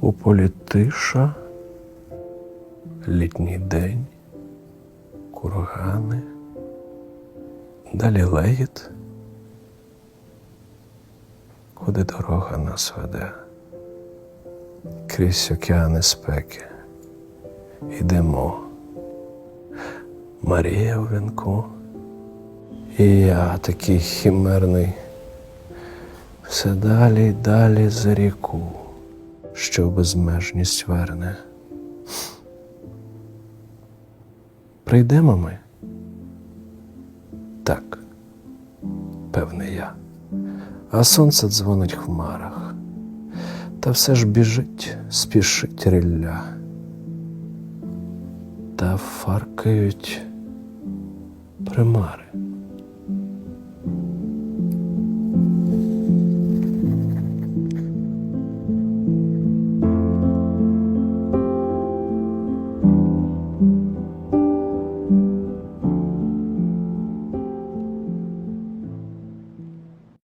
У полі тиша, літній день, кургани, далі леїт. куди дорога нас веде, крізь океани спеки. Йдемо. Марія у вінку і я такий хімерний, все далі й далі за ріку, що безмежність верне. Прийдемо ми? Так, певне я. А сонце дзвонить в хмарах, та все ж біжить, спішить рілля. Та фаркають примари.